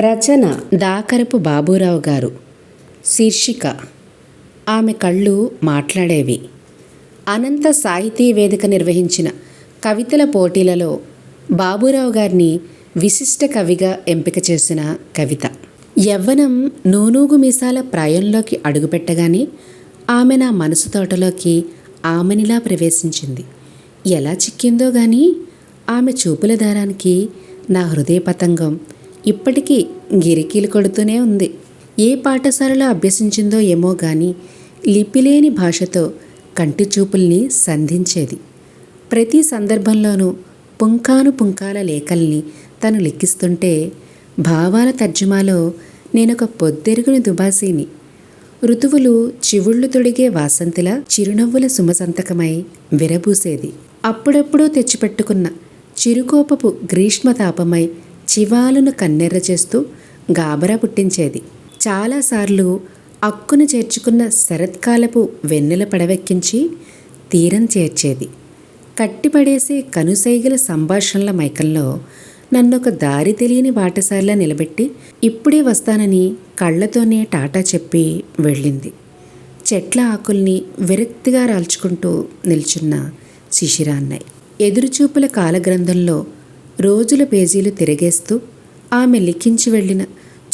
రచన దాకరపు బాబూరావు గారు. శీర్షిక ఆమె కళ్ళు మాట్లాడేవి. అనంత సాహితీ వేదిక నిర్వహించిన కవితల పోటీలలో బాబూరావు గారిని విశిష్ట కవిగా ఎంపిక చేసిన కవిత. యవ్వనం నూనూగు మీసాల ప్రాయంలోకి అడుగుపెట్టగానే ఆమె నా మనసు తోటలోకి ఆమెనిలా ప్రవేశించింది. ఎలా చిక్కిందో గాని ఆమె చూపుల దారానికి నా హృదయ పతంగం ఇప్పటికీ గిరికీలు కొడుతూనే ఉంది. ఏ పాఠశాలలో అభ్యసించిందో ఏమో గాని లిపిలేని భాషతో కంటి చూపుల్ని సంధించేది. ప్రతి సందర్భంలోనూ పుంకాను పుంకాల లేఖల్ని తను లెక్కిస్తుంటే భావాల తర్జుమాలో నేనొక పొద్దెరుగుని దుబాసీని. ఋతువులు చివుళ్ళు తొడిగే వాసంతిలా చిరునవ్వుల సుమసంతకమై విరబూసేది. అప్పుడప్పుడు తెచ్చిపెట్టుకున్న చిరుకోపపు గ్రీష్మతాపమై చివాలును కన్నెర్ర చేస్తూ గాబరా పుట్టించేది. చాలాసార్లు అక్కును చేర్చుకున్న శరత్కాలపు వెన్నెల పడవెక్కించి తీరం చేర్చేది. కట్టిపడేసే కనుసైగల సంభాషణల మైకంలో నన్నొక దారి తెలియని బాటసారిలా నిలబెట్టి ఇప్పుడే వస్తానని కళ్ళతోనే టాటా చెప్పి వెళ్ళింది. చెట్ల ఆకుల్ని విరక్తిగా రాల్చుకుంటూ నిల్చున్న శిశిరాన్నయ్య. ఎదురుచూపుల కాలగ్రంథంలో రోజుల పేజీలు తిరగేస్తూ ఆమె లిఖించి వెళ్ళిన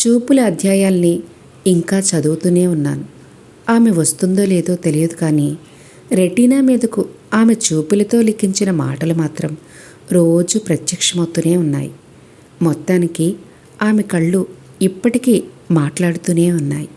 చూపుల అధ్యాయాల్ని ఇంకా చదువుతూనే ఉన్నాను. ఆమె వస్తుందో లేదో తెలియదు కానీ రెటీనా మీదకు ఆమె చూపులతో లిఖించిన మాటలు మాత్రం రోజు ప్రత్యక్షమవుతూనే ఉన్నాయి. మొత్తానికి ఆమె కళ్ళు ఇప్పటికీ మాట్లాడుతూనే ఉన్నాయి.